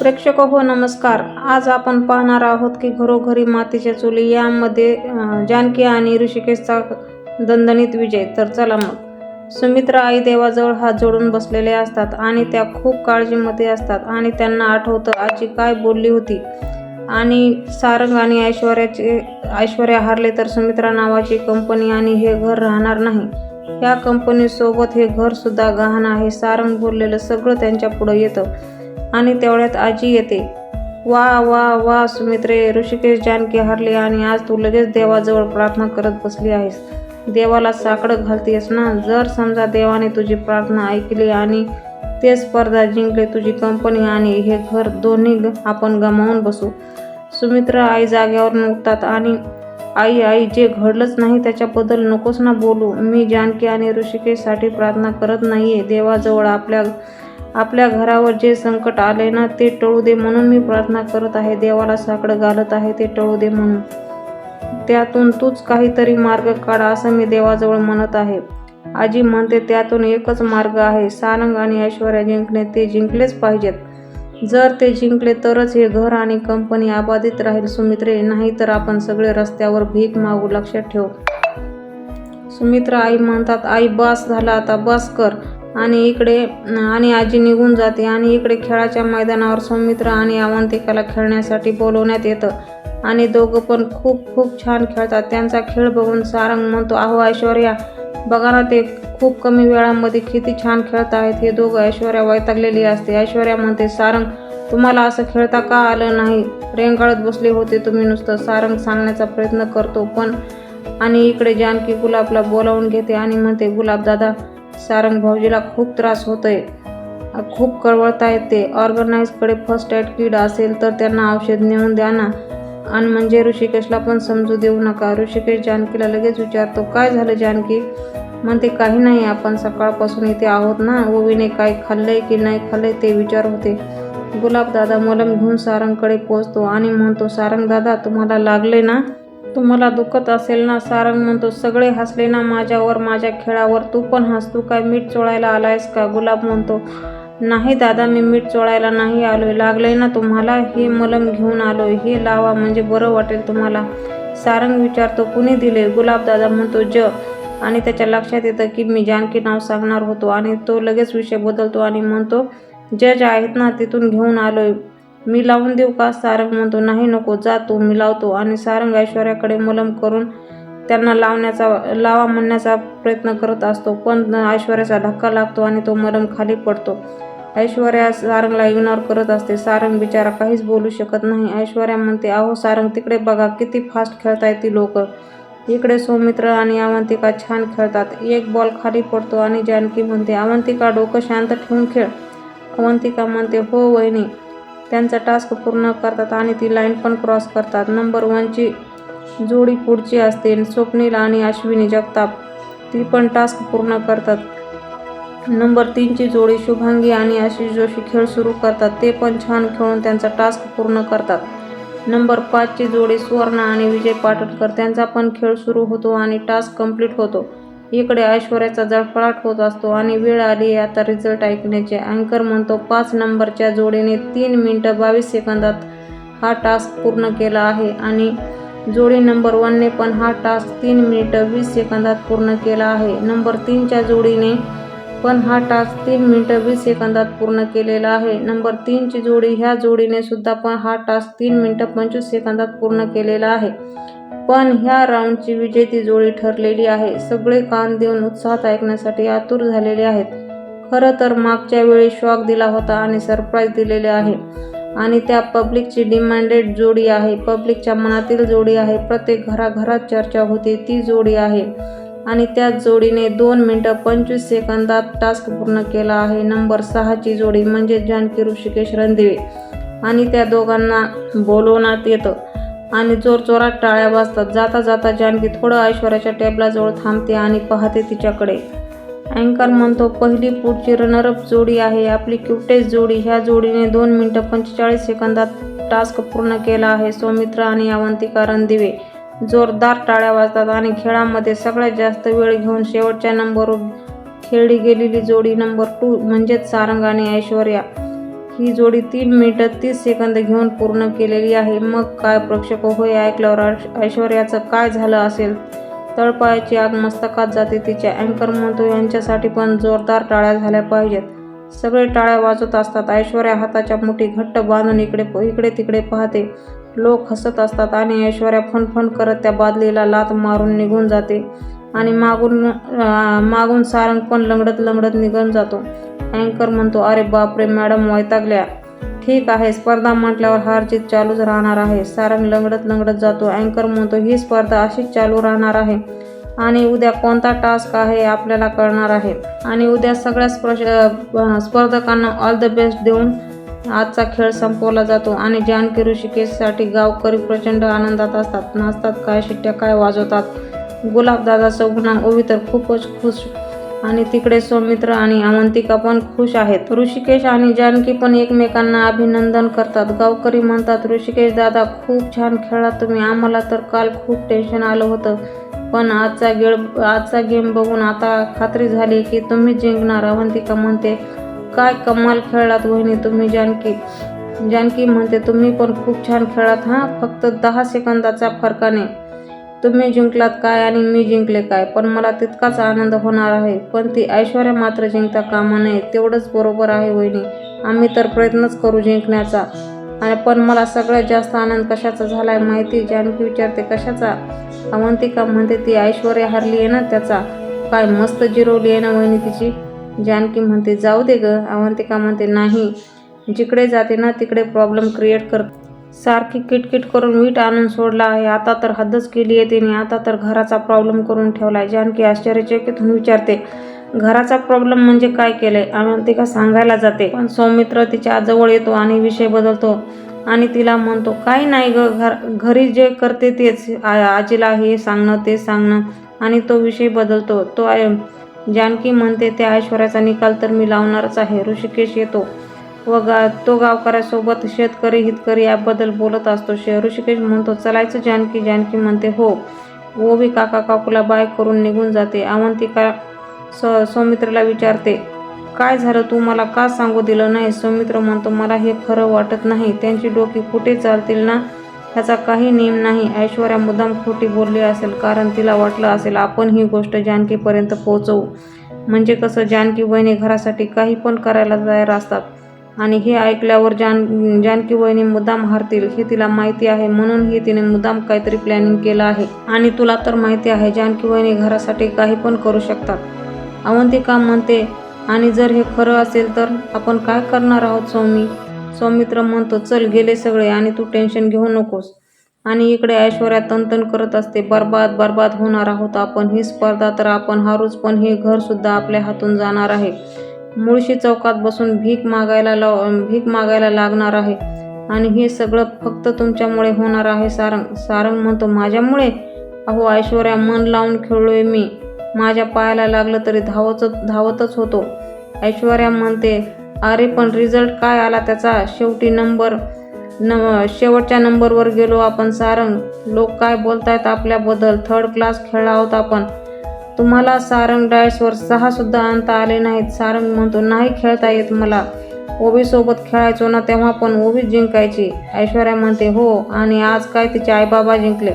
प्रेक्षक हो नमस्कार. आज आपण पाहणार आहोत की घरोघरी मातीच्या चुली यामध्ये जानकी आणि ऋषिकेशचा दणदणीत विजय. तर चला मग. सुमित्रा आई देवाजवळ हात जोडून बसलेले असतात आणि त्या खूप काळजीमध्ये असतात आणि त्यांना आठवतं आजी काय बोलली होती. आणि सारंग आणि ऐश्वर्याचे ऐश्वर्या हारले तर सुमित्रा नावाची कंपनी आणि हे घर राहणार नाही. या कंपनीसोबत हे घरसुद्धा गहाण आहे. सारंग बोललेलं सगळं त्यांच्या पुढं येतं. आणि तेवढ्यात आजी येते. वा वा वा सुमित्रे ऋषिकेश जानकी हरली आणि आज तू लगेच देवाजवळ प्रार्थना करत बसली आहेस. देवाला साकडं घालतेस ना? जर समजा देवाने तुझी प्रार्थना ऐकली आणि ते स्पर्धा जिंकले तुझी कंपनी आणि हे घर दोन्ही ग- आपण गमावून बसू सुमित्रा आई जाग्यावर उठतात आणि आई आई जे घडलंच नाही त्याच्याबद्दल नकोस ना बोलू. मी जानकी आणि ऋषिकेशसाठी प्रार्थना करत नाही आहे देवाजवळ आपल्या आपल्या घरावर जे संकट आले ना ते टळू दे म्हणून मी प्रार्थना करत आहे. देवाला साकडं घालत आहे ते टळू दे म्हणून. त्यातून तूच काहीतरी मार्ग काढ असं मी देवाजवळ म्हणत आहे. आजी म्हणते त्यातून एकच मार्ग आहे. सारंग आणि ऐश्वर्या जिंकणे ते जिंकलेच पाहिजेत. जर ते जिंकले तरच हे घर आणि कंपनी आबाधित राहील सुमित्रे. नाही तर आपण सगळे रस्त्यावर भीक मागू लक्षात ठेव. सुमित्रा आई म्हणतात आई बस झाला आता बस कर. आणि इकडे आणि आजी निघून जाते आणि इकडे खेळाच्या मैदानावर सौमित्र आणि अवंतिकाला खेळण्यासाठी बोलवण्यात येतं. आणि दोघं पण खूप खूप छान खेळतात. त्यांचा खेळ बघून सारंग म्हणतो अहो ऐश्वर्या बघा ना ते खूप कमी वेळामध्ये किती छान खेळत आहेत. हे दोघं ऐश्वर्या वैतागलेली असते. ऐश्वर्या म्हणते सारंग तुम्हाला असं खेळता का आलं नाही? रेंगाळत बसले होते तुम्ही नुसतं. सारंग सांगण्याचा प्रयत्न करतो पण आणि इकडे जानकी गुलाबला बोलावून घेते आणि म्हणते गुलाब दादा सारंग भाऊजीला खूप त्रास होतोय. खूप कळवळता येते. ऑर्गनाईजकडे फर्स्ट एड किड असेल तर त्यांना औषध नेऊन द्या ना. आणि म्हणजे ऋषिकेशला पण समजू देऊ नका. ऋषिकेश जानकीला लगेच विचारतो काय झालं जानकी? म्हणते काही नाही आपण सकाळपासून इथे आहोत ना. ओवीने काय खाल्लंय की नाही खाल्लंय ते विचार होते. गुलाब दादा मलम घेऊन सारंगकडे पोचतो आणि म्हणतो सारंगदादा तुम्हाला लागले ना? तुम्हाला दुखत असेल ना सारंग म्हणतो सगळे हसले ना माझ्यावर माझ्या खेळावर. तू पण हस तू काय मीठ चोळायला आलायस का? गुलाब म्हणतो नाही दादा मी मीठ चोळायला नाही आलोय. लागलंय ना तुम्हाला? हे मलम घेऊन आलोय. हे लावा म्हणजे बरं वाटेल तुम्हाला. सारंग विचारतो कुणी दिले गुलाब दादा म्हणतो ज. आणि त्याच्या लक्षात येतं की मी जानकी नाव सांगणार होतो. आणि तो लगेच विषय बदलतो आणि म्हणतो जज आहेत ना तिथून घेऊन आलोय. मी लावून देऊ का? सारंग म्हणतो नाही नको जा तू मी लावतो. आणि सारंग ऐश्वर्याकडे मलम करून त्यांना लावण्याचा लावा म्हणण्याचा प्रयत्न करत असतो पण ऐश्वर्याचा धक्का लागतो आणि तो मलम खाली पडतो. ऐश्वर्या सारंगला इग्नोर करत असते. सारंग बिचारा काहीच बोलू शकत नाही. ऐश्वर्या म्हणते अहो सारंग तिकडे बघा किती फास्ट खेळताय ती लोक. इकडे सौमित्र आणि अवंतिका छान खेळतात. एक बॉल खाली पडतो आणि जानकी म्हणते अवंतिका डोकं शांत ठेवून खेळ. अवंतिका म्हणते हो वहिनी. त्यांचा टास्क पूर्ण करतात आणि ती लाईन पण क्रॉस करतात. नंबर वनची जोडी पुढची असते स्वप्नील आणि अश्विनी जगताप. ती पण टास्क पूर्ण करतात. नंबर तीनची जोडी शुभांगी आणि आशिष जोशी खेळ सुरू करतात. ते पण छान खेळून त्यांचा टास्क पूर्ण करतात. नंबर पाचची जोडी सुवर्णा आणि विजय पाटणकर त्यांचा पण खेळ सुरू होतो आणि टास्क कंप्लीट होतो. इकडे ऐश्वर्याचा जळफळाट होत असतो आणि वेळ आली आता रिझल्ट ऐकण्याचे. अँकर म्हणतो पाच नंबरच्या जोडीने तीन मिनटं बावीस सेकंदात हा टास्क पूर्ण केला आहे आणि जोडी नंबर वनने पण हा टास्क तीन मिनिटं वीस सेकंदात पूर्ण केला आहे. नंबर तीनच्या जोडीने पण हा टास्क तीन मिनिटं वीस सेकंदात पूर्ण केलेला आहे. नंबर तीनची जोडी ह्या जोडीने सुद्धा पण हा टास्क तीन मिनटं पंचवीस सेकंदात पूर्ण केलेला आहे. पण ह्या राऊंडची विजेती जोडी ठरलेली आहे. सगळे कान देऊन उत्साहात ऐकण्यासाठी आतुर झालेले आहेत. खरं तर मागच्या वेळी शॉक दिला होता आणि सरप्राईज दिलेले आहे. आणि त्या पब्लिकची डिमांडेड जोडी आहे. पब्लिकच्या मनातील जोडी आहे. प्रत्येक घराघरात चर्चा होती. ती जोडी आहे. आणि त्याच जोडीने दोन मिनटं पंचवीस सेकंदात टास्क पूर्ण केला आहे. नंबर सहाची जोडी म्हणजे जानकी ऋषिकेश रणदिवे. आणि त्या दोघांना बोलवण्यात येतं. आणि जोरजोरात टाळ्या वाजतात. जाता जाता जानकी थोडं ऐश्वर्याच्या टेबलाजवळ थांबते आणि पाहते तिच्याकडे. अँकर म्हणतो पहिली पुढची रनरअप जोडी आहे. आपली क्युटेस्ट जोडी. ह्या जोडीने दोन मिनटं पंचेचाळीस सेकंदात टास्क पूर्ण केला आहे. सौमित्र आणि अवंतिका रणदिवे. जोरदार टाळ्या वाजतात आणि खेळामध्ये सगळ्यात जास्त वेळ घेऊन शेवटच्या नंबरवर खेळली गेलेली जोडी नंबर टू म्हणजेच सारंग आणि ऐश्वर्या. ही जोडी तीन मिनिटं तीस सेकंद घेऊन पूर्ण केलेली आहे. मग काय प्रेक्षक? होय ऐकल्यावर ऐश्वर्याचं काय झालं असेल? तळपायाची आग मस्तकात जाते. तिच्या अँकर म्हणतो यांच्यासाठी पण जोरदार टाळ्या झाल्या पाहिजेत. सगळे टाळ्या वाजवत असतात. ऐश्वर्या हाताच्या मुठी घट्ट बांधून इकडे इकडे तिकडे पाहते. लोक हसत असतात आणि ऐश्वर्या फणफण करत त्या बादलीला लात मारून निघून जाते. आणि मागून मागून सारंग पण लंगडत लंगडत निघून जातो. अँकर म्हणतो अरे बापरे मॅडम वैतागल्या. ठीक आहे स्पर्धा म्हटल्यावर हार जीत चालूच राहणार आहे. सारंग लंगडत लंगडत जातो. अँकर म्हणतो ही स्पर्धा अशीच चालू राहणार आहे आणि उद्या कोणता टास्क आहे आपल्याला कळणार आहे. आणि उद्या सगळ्या स्पर्श स्पर्धकांना ऑल द बेस्ट देऊन आजचा खेळ संपवला जातो आणि जानकी ऋषिकेशसाठी गावकरी प्रचंड आनंदात असतात नाचतात काय शिट्ट्या काय वाजवतात. गुलाबदादा सगुणा ओवी तर खूपच खुश आणि तिकडे सौमित्र आणि अवंतिका पण खुश आहेत. ऋषिकेश आणि जानकी पण एकमेकांना अभिनंदन करतात. गावकरी म्हणतात ऋषिकेश दादा खूप छान खेळा तुम्ही. आम्हाला तर काल खूप टेन्शन आलं होतं. पण आजचा गेळ आजचा गेम बघून आता खात्री झाली की तुम्ही जिंकणार. अवंतिका म्हणते काय कमाल खेळलात वहिनी तुम्ही जानकी. जानकी म्हणते तुम्ही पण खूप छान खेळात हां. फक्त दहा सेकंदाच्या फरकाने तुम्ही जिंकलात काय आणि मी जिंकले काय? पण मला तितकाच आनंद होणार आहे. पण ती ऐश्वर्या मात्र जिंकता कामा नये तेवढंच बरोबर आहे वहिनी. आम्ही तर प्रयत्नच करू जिंकण्याचा. आणि पण मला सगळ्यात जास्त आनंद कशाचा झाला आहे माहिती जानकी विचारते कशाचा? अवंतिका म्हणते ती ऐश्वर्या हरली आहे ना त्याचा. काय मस्त जिरवली आहे ना वहिनी तिची? जानकी म्हणते जाऊ दे ग. अवंतिका म्हणते नाही. जिकडे जाते ना तिकडे प्रॉब्लेम क्रिएट कर सारखी किटकिट करून वीट आणून सोडला आहे. आता तर हद्दच केली आहे तिने. आता तर घराचा प्रॉब्लेम करून ठेवला आहे जानकी आश्चर्यचकित होऊन विचारते घराचा प्रॉब्लेम म्हणजे काय केलंय अवंतिका सांगायला जाते? पण सौमित्र तिच्या जवळ येतो आणि विषय बदलतो आणि तिला म्हणतो काही नाही ग घर घरी जे करते तेच. आजीला हे सांगणं ते सांगणं. आणि तो विषय बदलतो. तो आय- जानकी म्हणते त्या ऐश्वर्याचा निकाल तर मी लावणारच आहे. ऋषिकेश येतो. व गा तो गावकऱ्यासोबत शेतकरी हितकरी याबद्दल बोलत असतो. शे ऋषिकेश म्हणतो चलायचं जानकी जानकी म्हणते हो. ओवी काका काकूला बाय करून निघून जाते. अवंतिका स सौमित्रला विचारते काय झालं? तू मला का सांगू दिलं नाही? सौमित्र म्हणतो मला हे खरं वाटत नाही. त्यांची डोकी कुठे चालतील ना? ह्याचा काही नियम नाही. ऐश्वर्या मुद्दाम खोटी बोलली असेल कारण तिला वाटलं असेल आपण ही गोष्ट जानकीपर्यंत पोहोचवू. म्हणजे कसं? जानकी बहिणी घरासाठी काही पण करायला तयार असतात. आणि हे ऐकल्यावर जान जानकी वहिनी मुद्दाम हारतील हे तिला माहिती आहे म्हणून ही तिने मुद्दाम काहीतरी प्लॅनिंग केलं आहे. आणि तुला तर माहिती आहे जानकी वहिनी घरासाठी काही पण करू शकतात. अवंतिका म्हणते आणि जर हे खरं असेल तर आपण काय करणार आहोत सौमी? सौमित्र म्हणतो चल गेले सगळे आणि तू टेन्शन घेऊ नकोस. आणि इकडे ऐश्वर्या तनतन करत असते बर्बाद बर्बाद होणार आहोत आपण. ही स्पर्धा तर आपण हारूच पण हे घरसुद्धा आपल्या हातून जाणार आहे. मुळशी चौकात बसून भीक मागायला लाव भीक मागायला लागणार आहे. आणि हे सगळं फक्त तुमच्यामुळे होणार आहे सारंग. सारंग म्हणतो माझ्यामुळे? अहो ऐश्वर्या मन लावून खेळलोय मी. माझ्या पायाला लागलं तरी धावतच धावतच होतो. ऐश्वर्या म्हणते अरे पण रिझल्ट काय आला त्याचा? शेवटी नंबर न शेवटच्या नंबरवर गेलो आपण सारंग. लोक काय बोलतायत आपल्याबद्दल? थर्ड क्लास खेळला आहोत आपण. तुम्हाला सारंग डायसवर सहा सुद्धा आणता आले नाहीत. सारंग म्हणतो नाही खेळता येत मला. ओबीसोबत खेळायचो ना तेव्हा पण ओबी जिंकायची. ऐश्वर्या म्हणते हो आणि आज काय तिचे आईबाबा जिंकले?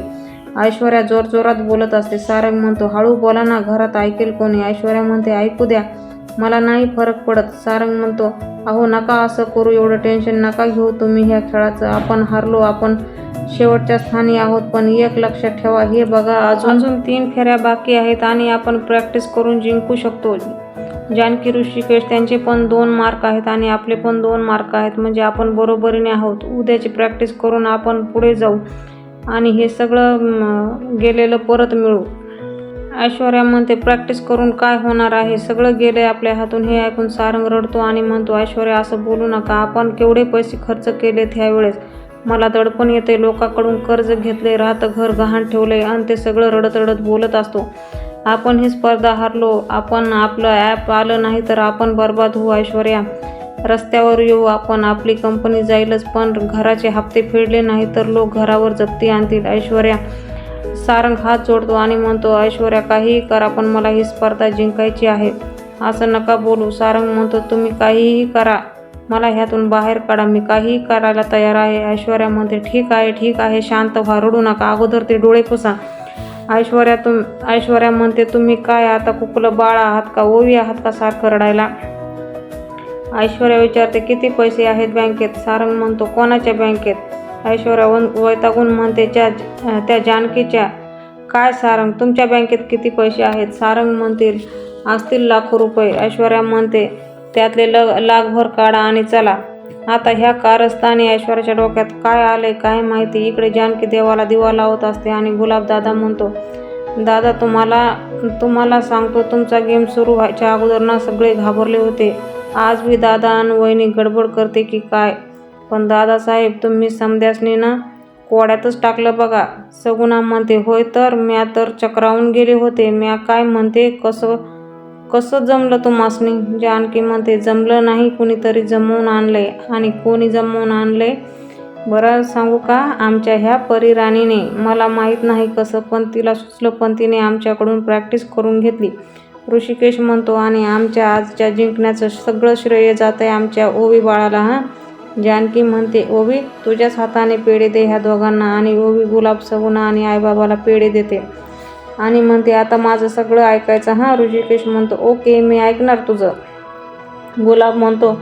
ऐश्वर्या जोरजोरात बोलत असते. सारंग म्हणतो हळू बोला ना घरात ऐकेल कोणी? ऐश्वर्या म्हणते ऐकू द्या मला नाही फरक पडत. सारंग म्हणतो अहो नका असं करू एवढं टेन्शन नका घेऊ. तुम्ही ह्या खेळाचं आपण हरलो आपण शेवटच्या स्थानी आहोत पण एक लक्षात ठेवा. हे बघा अजून अजून तीन फेऱ्या बाकी आहेत आणि आपण प्रॅक्टिस करून जिंकू शकतो. जानकी ऋषिकेश त्यांचे पण दोन मार्क आहेत आणि आपले पण दोन मार्क आहेत. म्हणजे आपण बरोबरीने आहोत. उद्याची प्रॅक्टिस करून आपण पुढे जाऊ आणि हे सगळं गेलेलं परत मिळू. ऐश्वर्या म्हणते प्रॅक्टिस करून काय होणार आहे? सगळं गेले आपल्या हातून. हे ऐकून सारंग रडतो आणि म्हणतो ऐश्वर्या असं बोलू नका. आपण केवढे पैसे खर्च केलेत ह्यावेळेस? मला दडपण येते. लोकांकडून कर्ज घेतले राहतं घर गहाण ठेवले आणि ते सगळं रडत रडत बोलत असतो. आपण ही स्पर्धा हारलो. आपण आपलं ॲप आलं नाही तर आपण बर्बाद होऊ ऐश्वर्या. रस्त्यावर येऊ आपण. आपली कंपनी जाईलच पण घराचे हप्ते फेडले नाही तर लोक घरावर जप्ती आणतील ऐश्वर्या. सारंग हात जोडतो आणि म्हणतो ऐश्वर्या काहीही करा पण मला ही स्पर्धा जिंकायची आहे. असं नका बोलू. सारंग म्हणतो तुम्ही काहीही करा मला ह्यातून बाहेर काढा. मी काहीही करायला तयार आहे. ऐश्वर्या म्हणते ठीक आहे ठीक आहे. शांत व्हा रडू नका. अगोदर ते डोळे पुसा. ऐश्वर्या तुम ऐश्वर्या म्हणते तुम्ही काय आता कुकुलं बाळ आहात का? ओवी आहात का सारखं रडायला? ऐश्वर्या विचारते किती पैसे आहेत बँकेत? सारंग म्हणतो कोणाच्या बँकेत? ऐश्वर्या वन वैतागून म्हणते ज्या त्या जानकीच्या. काय सारंग? तुमच्या बँकेत किती पैसे आहेत? सारंग म्हणतील असतील लाखो रुपये. ऐश्वर्या म्हणते त्यातले ल लाखभर काढा आणि चला. आता ह्या कारस्थानी ऐश्वर्याच्या डोक्यात काय आले काय माहिती? इकडे जानकी देवाला दिवा लावत असते आणि गुलाब दादा म्हणतो दादा तुम्हाला तुम्हाला सांगतो तुमचा गेम सुरू व्हायच्या अगोदर ना सगळे घाबरले होते. आज मी दादा आणि वहिनी गडबड करते की काय? पण दादासाहेब तुम्ही समध्यासनी ना कोड्यातच टाकलं बघा. सगुणा म्हणते होय तर म्या तर चक्रावून गेले होते. म्या काय म्हणते कसं कसं जमलं तुम्हासनी जानकी म्हणते जमलं नाही कुणीतरी जमवून आणले. आणि कोणी जमवून आणले? बरं सांगू का? आमच्या ह्या परिराणीने मला माहीत नाही कसं पण तिला सुचलं पण तिने आमच्याकडून प्रॅक्टिस करून घेतली. ऋषिकेश म्हणतो आणि आमच्या आजच्या जिंकण्याचं सगळं श्रेय जात आहे आमच्या ओवी बाळाला हां? जानकी म्हणते ओवी तुझ्याच हाताने पेढे दे ह्या दोघांना आणि ओवी गुलाब सगुना आणि आईबाबाला पेढे देते. आणि म्हणते आता माझं सगळं ऐकायचं. हां ऋषिकेश म्हणतो ओके मी ऐकणार तुझं. गुलाब म्हणतो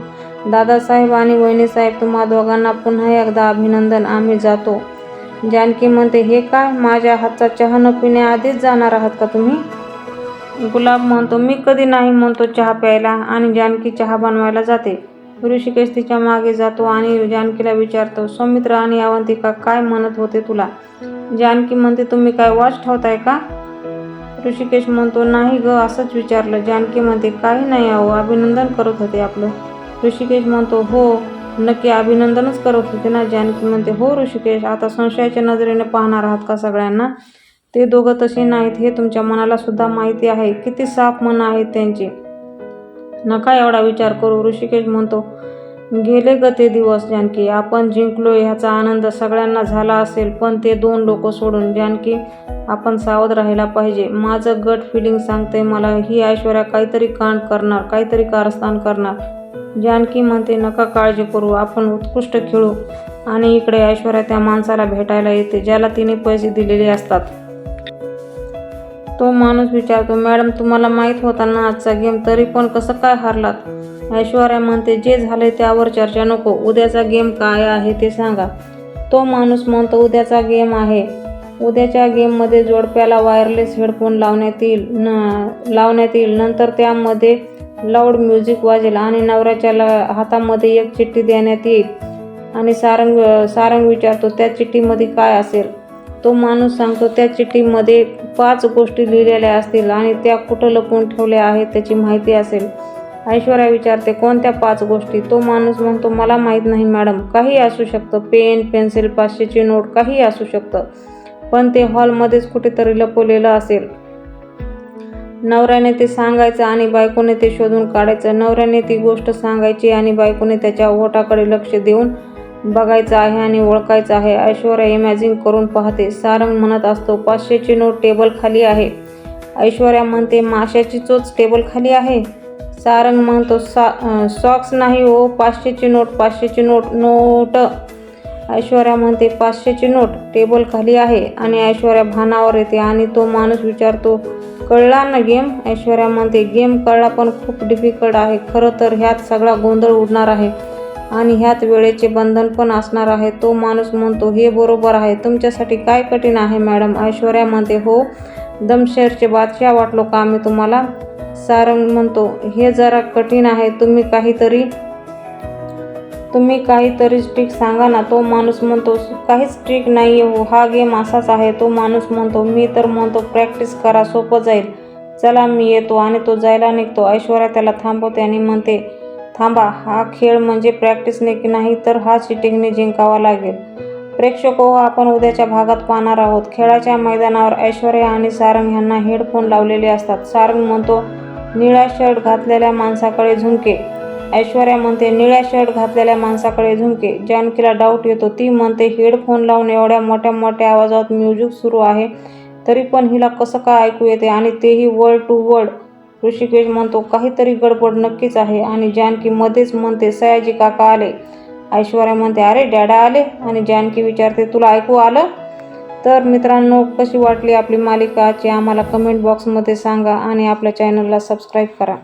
दादासाहेब आणि वहिनीसाहेब तुम्हा दोघांना पुन्हा एकदा अभिनंदन. आम्ही जातो. जानकी म्हणते हे काय? माझ्या हातचा चहा न पिण्याआधीच जाणार आहात का तुम्ही? गुलाब म्हणतो मी कधी नाही म्हणतो चहा प्यायला आणि जानकी चहा बनवायला जाते. ऋषिकेश तिच्यामागे जातो आणि जानकीला विचारतो सौमित्र आणि अवंतिका काय म्हणत होते तुला? जानकी म्हणते तुम्ही काय वॉच ठेवताय का? ऋषिकेश म्हणतो नाही ग असंच विचारलं. जानकी म्हणते काही नाही अहो अभिनंदन करत होते आपलं. ऋषिकेश म्हणतो हो नक्की अभिनंदनच करत होते ना? जानकी म्हणते हो ऋषिकेश आता संशयाच्या नजरेने पाहणार आहात का सगळ्यांना? ते दोघं तसे नाहीत हे तुमच्या मनाला सुद्धा माहिती आहे. किती साफ मन आहेत त्यांची. नका एवढा विचार करू. ऋषिकेश म्हणतो गेले ग ते दिवस जानकी? आपण जिंकलो ह्याचा आनंद सगळ्यांना झाला असेल पण ते दोन लोक सोडून जानकी आपण सावध राहायला पाहिजे. माझं गट फिलिंग सांगते मला ही ऐश्वर्या काहीतरी कांड करणार काहीतरी कारस्थान करणार. जानकी म्हणते नका काळजी करू आपण उत्कृष्ट खेळू. आणि इकडे ऐश्वर्या त्या माणसाला भेटायला येते ज्याला तिने पैसे दिलेले असतात. तो माणूस विचारतो मॅडम तुम्हाला माहीत होता ना आजचा गेम तरी पण कसं काय हारलात? ऐश्वर्या म्हणते जे झाले त्यावर चर्चा नको. उद्याचा गेम काय आहे ते सांगा. तो माणूस म्हणतो उद्याचा गेम आहे. उद्याच्या गेममध्ये जोडप्याला वायरलेस हेडफोन लावण्यात येईल. न लावण्यात येईल. नंतर त्यामध्ये लाऊड म्युझिक वाजेल आणि नवऱ्याच्या ल हातामध्ये एक चिठ्ठी देण्यात येईल. आणि सारंग सारंग विचारतो त्या चिठ्ठीमध्ये काय असेल? तो माणूस सांगतो त्या चिठ्ठीमध्ये पाच गोष्टी लिहिलेल्या असतील आणि त्या कुठं लपवून ठेवल्या आहेत त्याची माहिती असेल. ऐश्वर्या विचारते कोणत्या पाच गोष्टी? तो माणूस म्हणतो मला माहीत नाही मॅडम. काही असू शकतं. पेन पेन्सिल पाचशेची नोट काही असू शकतं. पण ते हॉलमध्येच कुठेतरी लपवलेलं असेल. नवऱ्याने ते सांगायचं आणि बायकोने ते शोधून काढायचं. नवऱ्याने ती गोष्ट सांगायची आणि बायकोने त्याच्या ओठाकडे लक्ष देऊन बघायचं आहे आणि ओळखायचं आहे. ऐश्वर्या इमॅजिन करून पाहते. सारंग म्हणत असतो पाचशेची नोट टेबल खाली आहे. ऐश्वर्या म्हणते माशाची चोच टेबल खाली आहे? सारंग म्हणतो सा सॉक्स नाही हो पाचशेची नोट पाचशेची नोट नोट. ऐश्वर्या म्हणते पाचशेची नोट टेबल खाली आहे आणि ऐश्वर्या भानावर येते आणि तो माणूस विचारतो कळला ना गेम ऐश्वर्या म्हणते गेम कळला पण खूप डिफिकल्ट आहे खरं तर ह्यात सगळा गोंधळ उडणार आहे आणि ह्यात वेळेचे बंधन पण असणार आहे. तो माणूस म्हणतो हे बरोबर आहे तुमच्यासाठी काय कठीण आहे मॅडम? ऐश्वर्या म्हणते हो दमशेरचे बादशाह वाटलो का आम्ही तुम्हाला? सारंग म्हणतो हे जरा कठीण आहे तुम्ही काहीतरी तुम्ही काहीतरी ट्रिक सांगा ना. तो माणूस म्हणतो काहीच ट्रिक नाही हो हा गेम असाच आहे. तो माणूस म्हणतो मी तर म्हणतो प्रॅक्टिस करा सोपं जाईल. चला मी येतो. आणि तो जायला निघतो. ऐश्वर्या त्याला थांबवते आणि म्हणते थांबा हा खेळ म्हणजे प्रॅक्टिसने की नाही तर हा चिटिंगने जिंकावा लागेल. प्रेक्षक हो आपण उद्याच्या भागात पाहणार आहोत. खेळाच्या मैदानावर ऐश्वर्या आणि सारंग यांना हेडफोन लावलेले असतात. सारंग म्हणतो निळा शर्ट घातलेल्या माणसाकडे झुंके ऐश्वर्या म्हणते निळ्या शर्ट घातलेल्या माणसाकडे झुंके जानकीला डाऊट येतो. ती म्हणते हेडफोन लावून एवढ्या मोठ्या मोठ्या आवाजात म्युझिक सुरू आहे तरी पण हिला कसं काय ऐकू येते? आणि तेही वर्ड टू वर्ड ऋषिकेश म्हणतो काहीतरी गडबड नक्कीच आहे. आणि जानकी मध्येच म्हणते सयाजी काका आले. ऐश्वर्या म्हणते अरे डॅडा आले. आणि जानकी विचारते तुला ऐकू आलं? तर मित्रांनो कशी वाटली आपली मालिकाची आम्हाला कमेंट बॉक्समध्ये सांगा आणि आपल्या चॅनलला सबस्क्राईब करा.